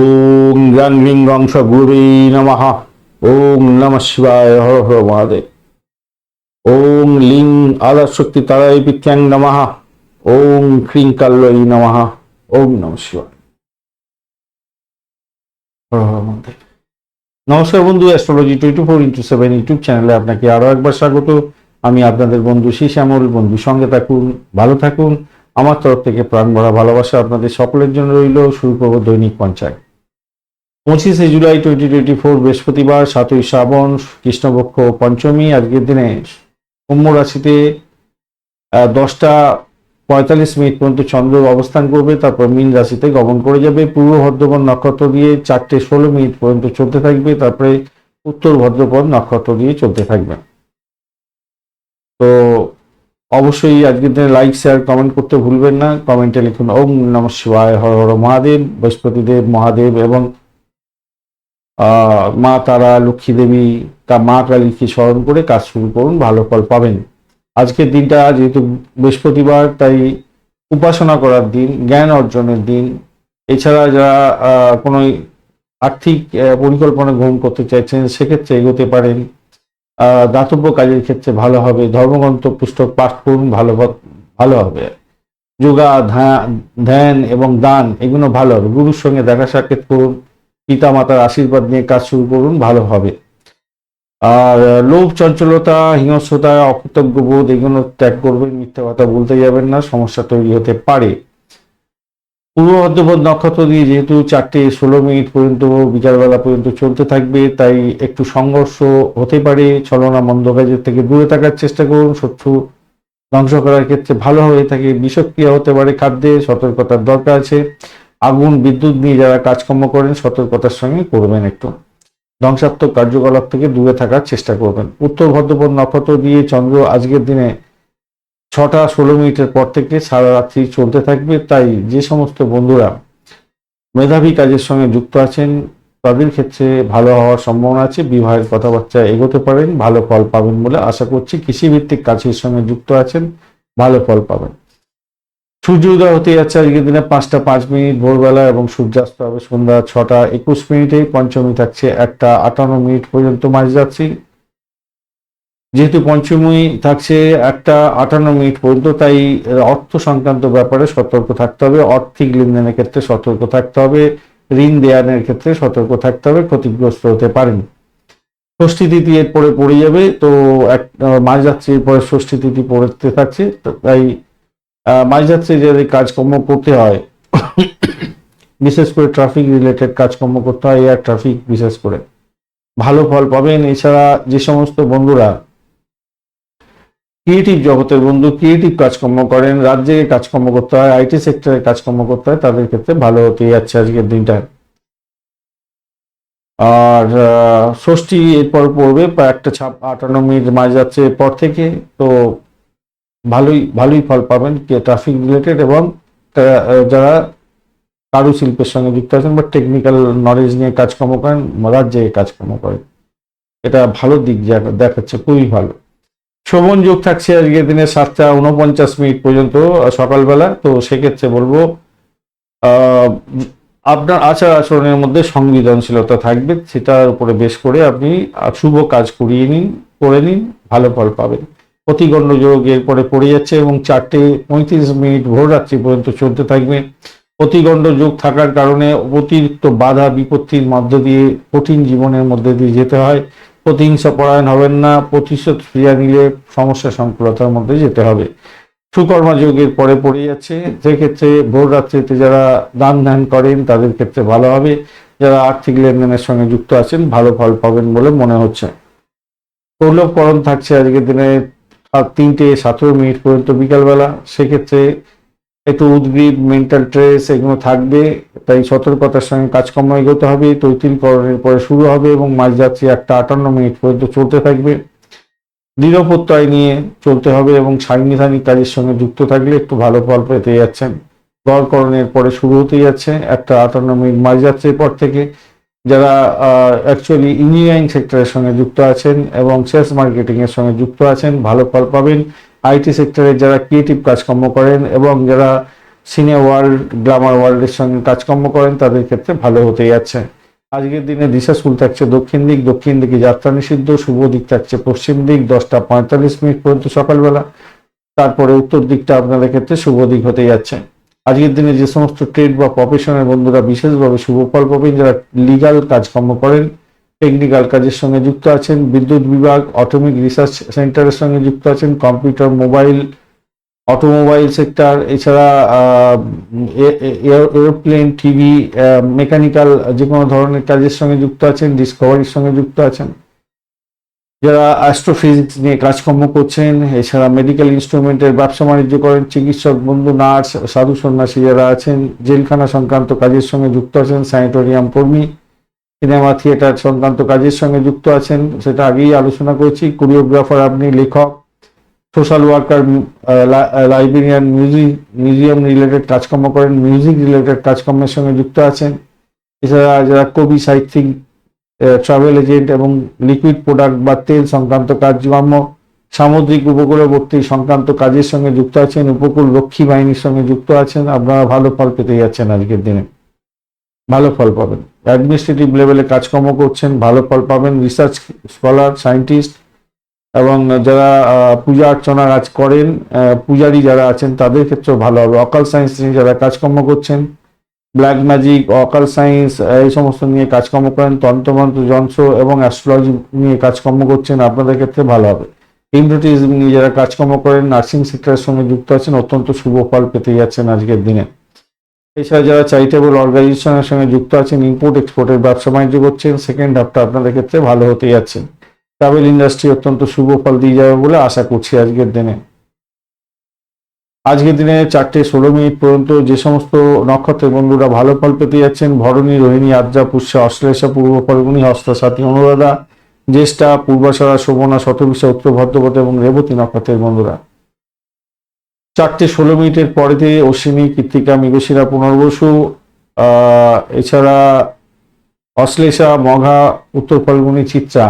ওং গ্রাং লিং গংস গুরুবে নমঃ। ওং নম শিবায় হর হর মহাদেব। ওং লিং আদার শক্তি তারাই পিত্যাং নমঃ। ওং ক্রিং কাল্লই নমঃ। ওং নম শিবায়। নমস্কার বন্ধু astrology twenty four into seven YouTube চ্যানেলে আপনাকে আরও একবার স্বাগত। আমি আপনাদের বন্ধু শ্যামল। বন্ধু সঙ্গে থাকুন, ভালো থাকুন। আমার তরফ থেকে প্রাণ ভরা ভালোবাসা আপনাদের সকলের জন্য রইল শুরু করব দৈনিক পঞ্চায়েত। পঁচিশে জুলাই টোয়েন্টি টোয়েন্টি ফোর বৃহস্পতিবার, সাতই শ্রাবণ, কৃষ্ণপক্ষ পঞ্চমী, আজকের দিনে কুম্ভ রাশিতে দশটা পঁয়তাল্লিশ মিনিট পর্যন্ত চন্দ্র অবস্থান করবে, তারপর মীন রাশিতে গমন করে যাবে। পূর্ব ভদ্রপদ নক্ষত্র দিয়ে চারটে ষোলো মিনিট পর্যন্ত চলতে থাকবে, তারপরে উত্তর ভদ্রপদ নক্ষত্র দিয়ে চলতে থাকবে। তো অবশ্যই আজকের দিনে লাইক শেয়ার কমেন্ট করতে ভুলবেন না। কমেন্টে লিখুন, ওম নম শিবায়, হর হর মহাদেব। বৃহস্পতিদেব, মহাদেব এবং মা, তারা, লক্ষ্মী দেবী, তা মা কালীকে স্মরণ করে কাজ শুরু করুন, ভালো ফল পাবেন। আজকের দিনটা যেহেতু বৃহস্পতিবার, তাই উপাসনা করার দিন, জ্ঞান অর্জনের দিন। এছাড়া যারা কোনো আর্থিক পরিকল্পনা গ্রহণ করতে চাইছেন, সেক্ষেত্রে এগোতে পারেন। দাতব্য কাজের ক্ষেত্রে ভালো হবে, ধর্মগ্রন্থ, পুস্তক, পাঠ করুন, ভালো ভালো হবে। যোগা ধ্যা- ধ্যান এবং দান, এগুলো ভালো হবে। গুরুর সঙ্গে দেখা সাক্ষাৎ করুন পিতা মাতার আশীর্বাদ নিয়ে কাজ শুরু করুন, ভালো হবে। আর লোভ, চঞ্চলতা, হিংস্রতা, অকৃতজ্ঞ বোধ, এগুলো ত্যাগ করবেন, মিথ্যা কথা বলতে যাবেন না, সমস্যা তৈরি হতে পারে। পূর্ব ভদ্রপদ নক্ষত্র দিয়ে যেহেতু চারটে ষোলো মিনিট পর্যন্ত বিকালবেলা পর্যন্ত চলতে থাকবে, তাই একটু সংঘর্ষ হতে পারে। ছলনা মন্দ কাজের থেকে দূরে থাকার চেষ্টা করুন। শত্রু ধ্বংস করার ক্ষেত্রে ভালো হয়ে থাকে, বিষক্রিয়া হতে পারে খাদ্যে, সতর্কতার দরকার আছে। আগুন, বিদ্যুৎ নিয়ে যারা কাজকর্ম করেন, সতর্কতার সঙ্গে করবেন একটু। ধ্বংসাত্মক কার্যকলাপ থেকে দূরে থাকার চেষ্টা করবেন। উত্তর ভদ্রপদ নক্ষত্র দিয়ে চন্দ্র আজকের দিনে ছটা ষোলো মিনিটের পর থেকে সারা রাত্রি চলতে থাকবে। তাই যে সমস্ত বন্ধুরা মেধাবী কাজের সঙ্গে যুক্ত আছেন, তাদের ক্ষেত্রে ভালো হওয়ার সম্ভাবনা আছে। বিবাহের কথাবার্তা এগোতে পারেন, ভালো ফল পাবেন বলে আশা করছি। কৃষিভিত্তিক কাজের সঙ্গে যুক্ত আছেন, ভালো ফল পাবেন। সূর্য উদয় হতে যাচ্ছে আজকের দিনে পাঁচটা পাঁচ মিনিট ভোরবেলা এবং সূর্যাস্ত হবে সন্ধ্যা ছটা একুশ মিনিটে পঞ্চমী থাকছে একটা আটান্ন মিনিট পর্যন্ত মাঝ যাচ্ছি যেহেতু পঞ্চমী থাকছে একটা আটান্ন মিনিট পর্যন্ত তাই অর্থ সংক্রান্ত ব্যাপারে সতর্ক থাকতে হবে। আর্থিক লেনদেনের ক্ষেত্রে সতর্ক থাকতে হবে। ঋণ দেয়ানের ক্ষেত্রে সতর্ক থাকতে হবে ক্ষতিগ্রস্ত হতে পারেন। ষষ্ঠী তিথি এরপরে পড়ে যাবে তো এক আহ, মাঝযাত্রীর পরে ষষ্ঠী তিথি পড়তে থাকছে তাই আহ, মাঝযাত্রী যাদের কাজকর্ম করতে হয় বিশেষ করে ট্রাফিক রিলেটেড কাজকর্ম করতে হয় এয়ার ট্রাফিক বিশেষ করে। ভালো ফল পাবেন। এছাড়া যে সমস্ত বন্ধুরা ক্রিয়েটিভ জগতের বন্ধু ক্রিয়েটিভ কাজকর্ম করেন, রাজ্যে কাজকর্ম করতে হয় আইটি সেক্টরে কাজকর্ম করতে হয়, তাদের ক্ষেত্রে ভালো হতে যাচ্ছে আজকের দিনটা। আর ষষ্ঠী এরপর পড়বে, প্রায় একটা ছাপ, আটান্ন মিনিট মাঝ যাচ্ছে এরপর থেকে, তো ভালোই ভালোই ফল পাবেন ট্রাফিক রিলেটেড এবং যারা কারুশিল্পের সঙ্গে যুক্ত আছেন বা টেকনিক্যাল নলেজ নিয়ে কাজকর্ম করেন, রাজ্যে কাজকর্ম করেন। এটা ভালো দিক দেখাচ্ছে, খুবই ভালো। শোভন যোগ থাকছে আজকের দিনে সাতটা উনপঞ্চাশ মিনিট পর্যন্ত সকালবেলা। তো সেক্ষেত্রে বলব আপনার আচার আচরণের মধ্যে সংবেদনশীলতা থাকবে। সেটার উপরে বেশ করে আপনি শুভ কাজ করিয়ে নিন, করে নিন, ভালো ফল পাবেন। প্রতিগণ্ড যোগ এরপরে পড়ে যাচ্ছে এবং চারটে পঁয়ত্রিশ মিনিট ভোর রাত্রি পর্যন্ত চলতে থাকবে। প্রতিগণ্ড যোগ থাকার কারণে অতিরিক্ত বাধা বিপত্তির মধ্য দিয়ে কঠিন জীবনের মধ্যে দিয়ে যেতে হয়। প্রতিহিংসা পরায়ণ হবেন না, প্রতিশোধ ক্রিয়া নিলে সমস্যা সংকুলতার মধ্যে যেতে হবে। সুকর্মা যোগের পরে পড়ে যাচ্ছে। সেক্ষেত্রে ভোর রাত্রিতে যারা দান ধ্যান করেন, তাদের ক্ষেত্রে ভালো হবে। যারা আর্থিক লেনদেনের সঙ্গে যুক্ত আছেন, ভালো ফল পাবেন বলে মনে হচ্ছে। পৌলভকরণ থাকছে আজকের দিনে তিনটে সতেরো মিনিট পর্যন্ত বিকালবেলা। সেক্ষেত্রে একটু উদ্গ্রীব মেন্টাল ট্রেস এগুলো থাকবে। তাই সতর্কতার সঙ্গে কাজকর্ম এগোতে হবে, তৈতিলকরণের পরে শুরু হবে এবং মাঝযাত্রী একটা আটান্ন মিনিট পর্যন্ত চলতে থাকবে। নিরাপত্তায় নিয়ে চলতে হবে এবং সাংবিধানিক কাজের সঙ্গে যুক্ত থাকলে একটু ভালো ফল পেতে যাচ্ছেন। দরকরণের পরে শুরু হতে যাচ্ছে একটা আটান্ন মিনিট মাঝযাত্রীর পর থেকে। যারা অ্যাকচুয়ালি ইঞ্জিনিয়ারিং সেক্টরের সঙ্গে যুক্ত আছেন এবং সেলস মার্কেটিং এর সঙ্গে যুক্ত আছেন, ভালো ফল পাবেন। আইটি সেক্টরে যারা ক্রিয়েটিভ কাজকর্ম করেন এবং যারা সিনিয়র ওয়ার্ল্ড গ্লামার ওয়ার্ল্ডের সঙ্গে কাজকর্ম করেন, তাদের ক্ষেত্রে ভালো হতে যাচ্ছে আজকের দিনে দিশা স্কুল থাকছে দক্ষিণ দিক। দক্ষিণ দিকে যাত্রা নিষিদ্ধ, শুভ দিক থাকছে পশ্চিম দিক। দশটা পঁয়তাল্লিশ মিনিট পর্যন্ত সকালবেলা। তারপরে উত্তর দিকটা আপনাদের ক্ষেত্রে শুভ দিক হতে যাচ্ছে আজকের দিনে যে সমস্ত ট্রেড বা প্রফেশনের বন্ধুরা বিশেষভাবে শুভ ফল পাবেন, যারা লিগাল কাজকর্ম করেন টেকনিক্যাল কাজের সঙ্গে যুক্ত আছেন, বিদ্যুৎ বিভাগ অটোমিক রিসার্চ সেন্টারের সঙ্গে যুক্ত আছেন কম্পিউটার মোবাইল অটোমোবাইল সেক্টর এছাড়া এরোপ্লেন টিভি মেকানিক্যাল যে কোনো ধরনের কাজের সঙ্গে যুক্ত আছেন ডিসকভারির সঙ্গে যুক্ত আছেন। যারা অ্যাস্ট্রোফিজিক্স নিয়ে কাজকর্ম করছেন, এছাড়া মেডিকেল ইনস্ট্রুমেন্টের ব্যবসা বাণিজ্য করেন, চিকিৎসক, বন্ধু, নার্স, সাধু, সন্ন্যাসী যারা আছেন, জেলখানা সংক্রান্ত কাজের সঙ্গে যুক্ত আছেন স্যানিটোরিয়াম কর্মী সিনেমা থিয়েটার সংক্রান্ত কাজের সঙ্গে যুক্ত আছেন। সেটা আগেই আলোচনা করেছি। কোরিওগ্রাফার আপনি লেখক, social worker librarian music museum related কাজকর্ম করেন, মিউজিক রিলেটেড কাজকর্মের সঙ্গে যুক্ত আছেন। এছাড়া যারা কবি, সাহিত্যিক ট্রাভেল এজেন্ট এবং লিকুইড প্রোডাক্ট বা তেল সংক্রান্ত কাজকর্ম, সামুদ্রিক উপকূলবর্তী সংক্রান্ত কাজের সঙ্গে যুক্ত আছেন। উপকূল রক্ষী বাহিনীর সঙ্গে যুক্ত আছেন। আপনারা ভালো ফল পেতে যাচ্ছেন আজকের দিনে। ভালো ফল পাবেন। অ্যাডমিনিস্ট্রেটিভ লেভেলে কাজকর্ম করছেন, ভালো ফল পাবেন। রিসার্চ স্কলার সায়েন্টিস্ট এবং যারা পূজা অর্চনা কাজ করেন পূজারী যারা আছেন, তাদের ক্ষেত্রেও ভালো হবে। অকাল সায়েন্স নিয়ে যারা কাজকর্ম করছেন ব্ল্যাক ম্যাজিক অকাল সায়েন্স এই সমস্ত নিয়ে কাজকর্ম করেন, তন্ত্রমন্ত্র, যন্ত্র এবং অ্যাস্ট্রোলজি নিয়ে কাজকর্ম করছেন, আপনাদের ক্ষেত্রে ভালো হবে। হিমনোটিজম নিয়ে যারা কাজকর্ম করেন নার্সিং সেক্টরের সঙ্গে যুক্ত আছেন, অত্যন্ত শুভ ফল পেতে যাচ্ছেন আজকের দিনে। এছাড়া যারা চ্যারিটেবল অর্গানাইজেশনের সঙ্গে যুক্ত আছেন ইম্পোর্ট এক্সপোর্টের ব্যবসা বাণিজ্য করছেন সেকেন্ড হাফটা আপনাদের ক্ষেত্রে ভালো হতে যাচ্ছে। ট্রাভেল ইন্ডাস্ট্রি অত্যন্ত শুভ ফল দিয়ে যাবে বলে আশা করছি আজকের দিনে। আজকের দিনে চারটে ষোলো মিনিট পর্যন্ত যে সমস্ত নক্ষত্রের বন্ধুরা ভালো ফল পেতে যাচ্ছেন, ভরণী, রোহিণী, আদ্রা, পুষ্যা, অশ্লেষা পূর্ব ফলগুনি হস্তা, সাথী, অনুরাধা, জ্যেষ্ঠা, পূর্বাশারা, শোভনা, শতবিশা, উত্তর ভদ্রপদ এবং রেবতী নক্ষত্রের বন্ধুরা। চারটে ষোলো মিনিটের পরেতে অশ্বিনী কৃত্তিকা, মৃগশিরা পুনর্বসু এছাড়া অশ্লেষা, মঘা, উত্তর ফলগুনি, চিত্রা,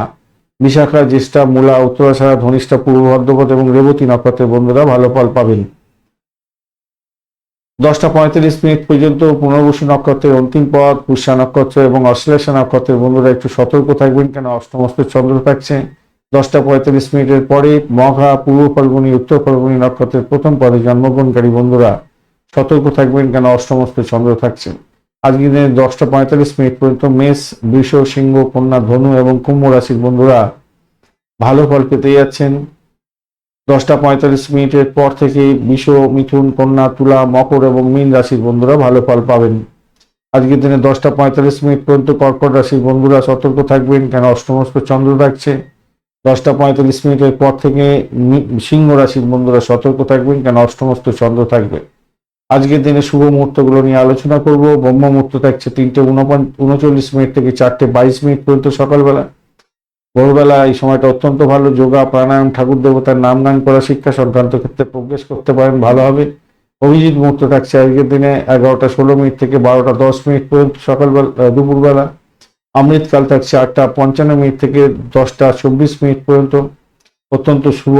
বিশাখা, জ্যেষ্ঠা, মূলা, উত্তরাশারা, ধনিষ্ঠা, পূর্ব ভদ্রপদ এবং রেবতী নক্ষত্রের বন্ধুরা ভালো ফল পাবেন। দশটা পঁয়তাল্লিশ মিনিট পর্যন্ত পুনর্বসু নক্ষত্রের অন্তিম পদ পুষ্যা নক্ষত্র এবং অশ্লেষা নক্ষত্রের বন্ধুরা একটু সতর্ক থাকবেন কেন? অষ্টমস্ত চন্দ্র থাকছে। দশটা পঁয়তাল্লিশ মিনিটের পরে মঘা, পূর্ব ফলগুনি, উত্তর ফলগুনি নক্ষত্রের প্রথম পদে জন্মগ্রহণকারী বন্ধুরা সতর্ক থাকবেন কেন অষ্টমস্ত চন্দ্র থাকছে আজকের দিনে দশটা পঁয়তাল্লিশ মিনিট পর্যন্ত মেষ, বৃষ, সিংহ, কন্যা, ধনু এবং কুম্ভ রাশির বন্ধুরা ভালো ফল পেতে যাচ্ছেন। দশটা পঁয়তাল্লিশ মিনিটের পর থেকে বিষ, মিথুন, কন্যা, তুলা, মকর এবং মীন রাশির বন্ধুরা ভালো ফল পাবেন। আজকের দিনে দশটা পঁয়তাল্লিশ মিনিট পর্যন্ত কর্কট রাশির বন্ধুরা সতর্ক থাকবেন কেন অষ্টমস্ত চন্দ্র থাকছে। দশটা পঁয়তাল্লিশ মিনিটের পর থেকে সিংহ রাশির বন্ধুরা সতর্ক থাকবেন, কেন অষ্টমস্ত চন্দ্র থাকবে। আজকের দিনে শুভ মুহূর্তগুলো নিয়ে আলোচনা করব। ব্রহ্ম মুহূর্ত থাকছে তিনটে উনচল্লিশ মিনিট থেকে চারটে বাইশ মিনিট পর্যন্ত সকালবেলা। ভোরবেলা এই সময়টা অত্যন্ত ভালো। যোগা, প্রাণায়াম, ঠাকুর দেবতার নাম গান করা শিক্ষা সংক্রান্ত ক্ষেত্রে প্রবেশ করতে পারেন, ভালো হবে। অভিজিৎ মুহূর্ত থাকছে আজকের দিনে এগারোটা ষোলো মিনিট থেকে বারোটা দশ মিনিট পর্যন্ত সকালবেলা দুপুরবেলা। অমৃতকাল থাকছে আটটা পঞ্চান্ন মিনিট থেকে দশটা চব্বিশ মিনিট পর্যন্ত অত্যন্ত শুভ।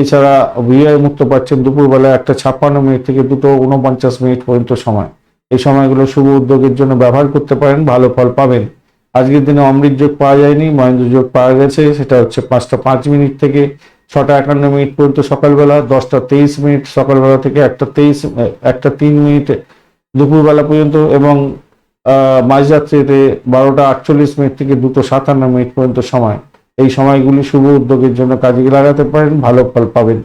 এছাড়া বিয়ে মুক্ত পাচ্ছেন দুপুরবেলা একটা ছাপ্পান্ন মিনিট থেকে দুটো উনপঞ্চাশ মিনিট পর্যন্ত সময়। এই সময়গুলো শুভ উদ্যোগের জন্য ব্যবহার করতে পারেন, ভালো ফল পাবেন। আজকের দিনে অমৃত যোগ পাওয়া যায়নি, মহেন্দ্র যোগ পাওয়া গেছে, সেটা হচ্ছে পাঁচটা পাঁচ মিনিট থেকে ছটা একান্ন মিনিট পর্যন্ত সকালবেলা, দশটা তেইশ মিনিট সকালবেলা থেকে একটা তেইশ, একটা তিন মিনিট দুপুরবেলা পর্যন্ত এবং মাঝরাত্রিতে বারোটা আটচল্লিশ মিনিট থেকে দুটো সাতান্ন মিনিট পর্যন্ত সময়। এই সময়গুলি শুভ উদ্যোগের জন্য কাজে লাগাতে পারেন, ভালো ফল পাবেন।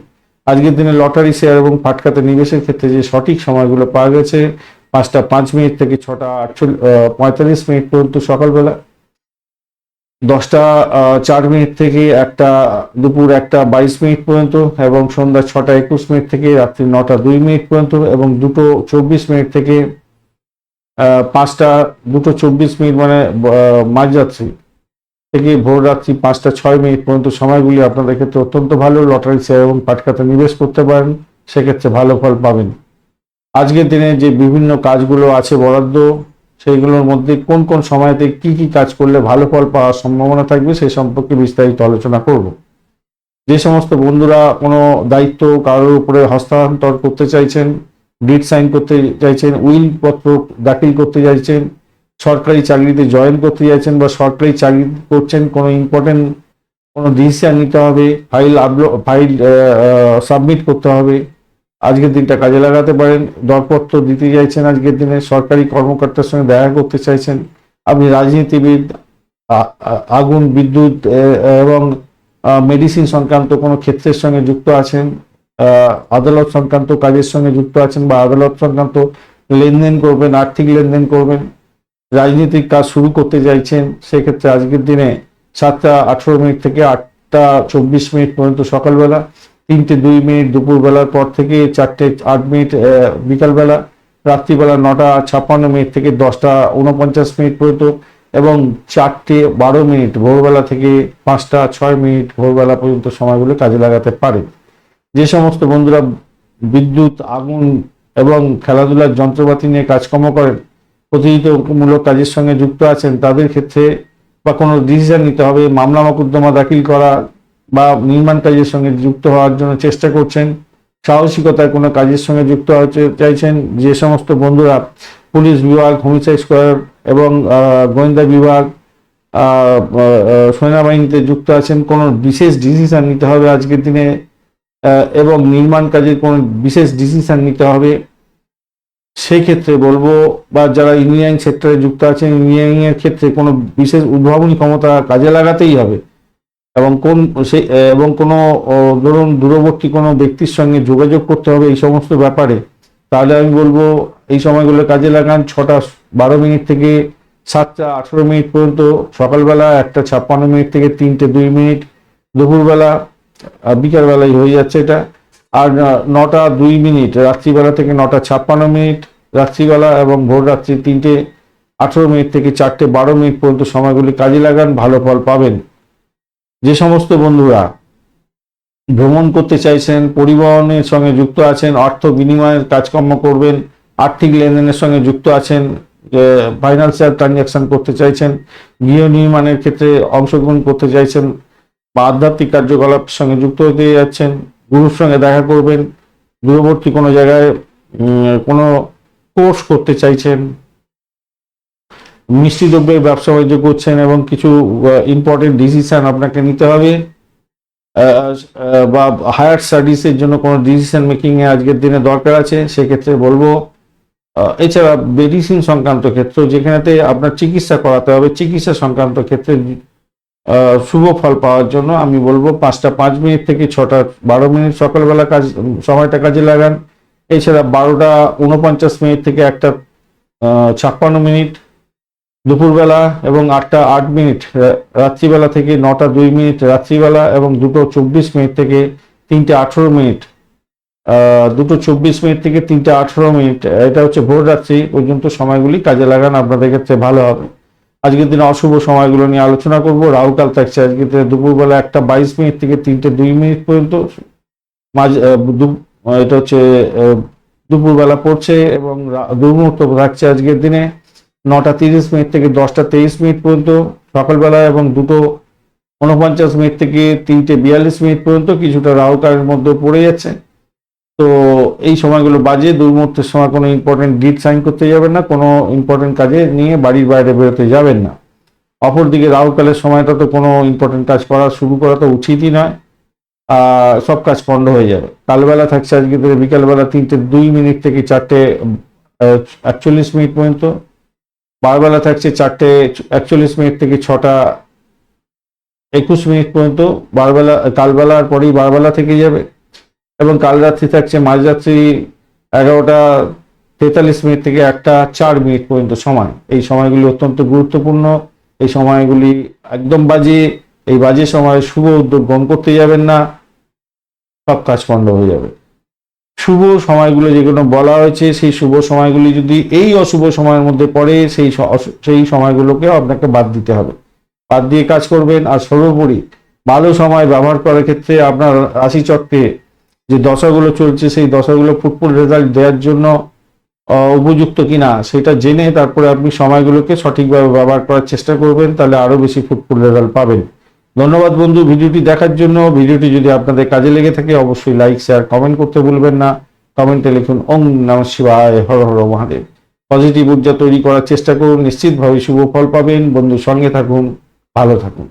আজকের দিনে লটারি, শেয়ার এবং ফাটকাতে নিবেশের ক্ষেত্রে যে সঠিক সময়গুলো পাওয়া গেছে, পাঁচটা পাঁচ মিনিট থেকে ছটা আটচল্লিশ পঁয়তাল্লিশ মিনিট পর্যন্ত সকালবেলা। দশটা চার মিনিট থেকে একটা, দুপুর একটা বাইশ মিনিট পর্যন্ত এবং সন্ধ্যা ছটা একুশ মিনিট থেকে রাত্রি নটা দুই মিনিট পর্যন্ত এবং দুটো চব্বিশ মিনিট থেকে পাঁচটা, দুটো চব্বিশ মিনিট মানে মাঝরাত্রি থেকে ভোর রাত্রি পাঁচটা, ছয় মিনিট পর্যন্ত সময়গুলি আপনাদের ক্ষেত্রে অত্যন্ত ভালো। লটারি শেয়ার এবং পাটকাতে নিবেশ করতে পারেন, সেক্ষেত্রে ভালো ফল পাবেন। আজকের দিনে যে বিভিন্ন কাজগুলো আছে বরাদ্দ, সেইগুলোর মধ্যে কোন কোন সময়তে কি কি কাজ করলে ভালো ফল পাওয়ার সম্ভাবনা থাকবে সেই সম্পর্কে বিস্তারিত আলোচনা করব। যে সমস্ত বন্ধুরা কোনো দায়িত্ব কারোর উপরে হস্তান্তর করতে চাইছেন ডিট সাইন করতে চাইছেন উইল পত্র দাখিল করতে চাইছেন সরকারি চাকরিতে জয়েন করতে চাইছেন বা সরকারি চাকরি করছেন, কোনো ইম্পর্টেন্ট কোনো ডিসিশন নিতে হবে ফাইল আপলোড ফাইল সাবমিট করতে হবে, আজকের দিনটা কাজে লাগাতে পারেন, দরপত্র দিতে চাইছেন আজকের দিনে, সরকারি কর্মকর্তার সঙ্গে দেখা করতে চাইছেন, আপনি রাজনীতিবিদ আগুন, বিদ্যুৎ এবং মেডিসিন সংক্রান্ত কোনো ক্ষেত্রের সঙ্গে যুক্ত আছেন আদালত সংক্রান্ত কাজের সঙ্গে যুক্ত আছেন বা আদালত সংক্রান্ত লেনদেন করবেন, আর্থিক লেনদেন করবেন, রাজনৈতিক কাজ শুরু করতে চাইছেন, সেক্ষেত্রে আজকের দিনে সাতটা আঠেরো মিনিট থেকে আটটা চব্বিশ মিনিট পর্যন্ত সকালবেলা, তিনটে দুই মিনিট দুপুরবেলার পর থেকে চারটে আট মিনিট বিকালবেলা, রাত্রিবেলা নটা ছাপ্পান্ন মিনিট থেকে দশটা উনপঞ্চাশ মিনিট পর্যন্ত এবং চারটে বারো মিনিট ভোরবেলা থেকে পাঁচটা ছয় মিনিট ভোরবেলা পর্যন্ত সময়গুলো কাজে লাগাতে পারে যে সমস্ত বন্ধুরা বিদ্যুৎ, আগুন এবং খেলাধুলার যন্ত্রপাতি নিয়ে কাজকর্ম করেন প্রতিযোগিতামূলক কাজের সঙ্গে যুক্ত আছেন, তাদের ক্ষেত্রে বা কোনো ডিসিশন নিতে হবে, মামলা মোকদ্দমা দাখিল করা বা নির্মাণ কাজের সঙ্গে যুক্ত হওয়ার জন্য চেষ্টা করছেন, সাহসিকতার কোনো কাজের সঙ্গে যুক্ত হতে চাইছেন, যে সমস্ত বন্ধুরা পুলিশ বিভাগ হোমিসাইড স্কোয়ার এবং গোয়েন্দা বিভাগ সেনাবাহিনীতে যুক্ত আছেন, কোনো বিশেষ ডিসিশন নিতে হবে আজকের দিনে এবং নির্মাণ কাজের কোনো বিশেষ ডিসিশন নিতে হবে সেই ক্ষেত্রে বলব, বা যারা ইঞ্জিনিয়ারিং সেক্টরে যুক্ত আছেন ইঞ্জিনিয়ারিং এর ক্ষেত্রে কোনো বিশেষ উদ্ভাবনী ক্ষমতা কাজে লাগাতেই হবে। এবং কোন সেই এবং কোনো ধরুন দূরবর্তী কোনো ব্যক্তির সঙ্গে যোগাযোগ করতে হবে এই সমস্ত ব্যাপারে, তাহলে আমি বলব, এই সময়গুলো কাজে লাগান, ছটা, বারো মিনিট থেকে সাতটা, আঠেরো মিনিট পর্যন্ত, সকালবেলা একটা ছাপ্পান্ন মিনিট থেকে তিনটে, দুই মিনিট, দুপুরবেলা বিকালবেলায় হয়ে যাচ্ছে এটা। আর নটা দুই মিনিট, রাত্রিবেলা থেকে নটা ছাপ্পান্ন মিনিট, রাত্রিবেলা এবং ভোর রাত্রি তিনটে আঠেরো মিনিট থেকে চারটে বারো মিনিট পর্যন্ত সময়গুলি কাজে লাগান, ভালো ফল পাবেন। যে সমস্ত বন্ধুরা ভ্রমণ করতে চাইছেন, পরিবহনের সঙ্গে যুক্ত আছেন, অর্থ বিনিময়ের কাজকর্ম করবেন, আর্থিক লেনদেনের সঙ্গে যুক্ত আছেন ফাইন্যান্সিয়াল ট্রানজাকশন করতে চাইছেন, গৃহ নির্মাণের ক্ষেত্রে অংশগ্রহণ করতে চাইছেন বা আধ্যাত্মিক কার্যকলাপের সঙ্গে যুক্ত হতে যাচ্ছেন, গুরুর সঙ্গে দেখা করবেন, দূরবর্তী কোনো জায়গায় কোনো কোর্স করতে চাইছেন, মিষ্টি দ্রব্যের ব্যবসা বাণিজ্য করছেন এবং কিছু ইম্পর্টেন্ট ডিসিশন আপনাকে নিতে হবে বা হায়ার স্টাডিজের জন্য কোনো ডিসিশন মেকিংয়ে আজকের দিনে দরকার আছে, সেক্ষেত্রে বলব এছাড়া মেডিসিন সংক্রান্ত ক্ষেত্র যেখানেতে আপনার চিকিৎসা করাতে হবে, চিকিৎসা সংক্রান্ত ক্ষেত্রে শুভ ফল পাওয়ার জন্য আমি বলব পাঁচটা, পাঁচ মিনিট থেকে ছটা, বারো মিনিট সকালবেলা কাজ, সময়টা কাজে লাগান। এছাড়া বারোটা উনপঞ্চাশ মিনিট থেকে একটা ছাপ্পান্ন মিনিট দুপুরবেলা এবং আটটা, আট মিনিট রাত্রিবেলা থেকে নটা, দুই মিনিট রাত্রিবেলা এবং দুটো চব্বিশ মিনিট থেকে তিনটে, আঠেরো মিনিট। দুটো চব্বিশ মিনিট থেকে তিনটে, আঠেরো মিনিট। এটা হচ্ছে ভোর রাত্রি পর্যন্ত সময়গুলি কাজে লাগান, আপনাদের ক্ষেত্রে ভালো হবে। আজকের দিনে অশুভ সময়গুলো নিয়ে আলোচনা করব। রাহুকাল থাকছে আজকের দিনে দুপুরবেলা একটা বাইশ মিনিট থেকে তিনটে দুই মিনিট পর্যন্ত। মাঝ এটা হচ্ছে দুপুরবেলা পড়ছে এবং দুর্মুহূর্ত থাকছে আজকের দিনে। নটা তিরিশ মিনিট থেকে দশটা তেইশ মিনিট পর্যন্ত সকালবেলা এবং দুটো উনপঞ্চাশ মিনিট থেকে তিনটে বিয়াল্লিশ মিনিট পর্যন্ত কিছুটা রাহুকালের মধ্যে পড়ে যাচ্ছে। তো এই সময়গুলো বাজে দুর্মুহূর্তের সময় কোনো ইম্পর্টেন্ট ডিট সাইন করতে যাবেন না, কোনো ইম্পর্টেন্ট কাজে নিয়ে বাড়ির বাইরে বেরোতে যাবেন না। অপরদিকে রাহুকালের সময়টা তো কোনো ইম্পর্টেন্ট কাজ করা শুরু করা তো উচিতই নয়। সব কাজ পণ্ড হয়ে যাবে। কালবেলা থাকছে আজকে ধরে বিকালবেলা তিনটে দুই মিনিট থেকে চারটে একচল্লিশ মিনিট পর্যন্ত। বারবেলা থাকছে চারটে একচল্লিশ মিনিট থেকে ছটা একুশ মিনিট পর্যন্ত। বারবেলা কালবেলার পরেই বারবেলা থেকে যাবে। এবং কাল রাত্রি থাকছে মাঝরাত্রি এগারোটা তেতাল্লিশ মিনিট থেকে একটা চার মিনিট পর্যন্ত সময়। এই সময়গুলি অত্যন্ত গুরুত্বপূর্ণ। এই সময়গুলি একদম বাজে। এই বাজে সময় শুভ উদ্যোগ গ্রহণ করতে যাবেন না। সব কাজ পণ্ড হয়ে যাবে। শুভ সময়গুলো যেগুলো বলা হয়েছে, সেই শুভ সময়গুলি যদি এই অশুভ সময়ের মধ্যে পড়ে, সেই সেই সময়গুলোকে আপনাকে বাদ দিতে হবে। বাদ দিয়ে কাজ করবেন। আর সর্বোপরি ভালো সময় ব্যবহার করার ক্ষেত্রে আপনার রাশি চক্রে যে দশাগুলো চলছে, সেই দশাগুলো ফুটফুল রেজাল্ট দেওয়ার জন্য উপযুক্ত কিনা সেটা জেনে তারপরে আপনি সময়গুলোকে সঠিকভাবে ব্যবহার করার চেষ্টা করবেন, তাহলে আরও বেশি ফুটফুল রেজাল্ট পাবেন। ধন্যবাদ বন্ধু, ভিডিওটি দেখার জন্য। ভিডিওটি যদি আপনাদের কাজে লেগে থাকে, অবশ্যই লাইক শেয়ার কমেন্ট করতে ভুলবেন না। কমেন্টে লিখুন, ওম নম শিবায়, হর হর মহাদেব। পজিটিভ ঊর্জা তৈরি করার চেষ্টা করুন, নিশ্চিতভাবে শুভ ফল পাবেন। বন্ধুর সঙ্গে থাকুন, ভালো থাকুন।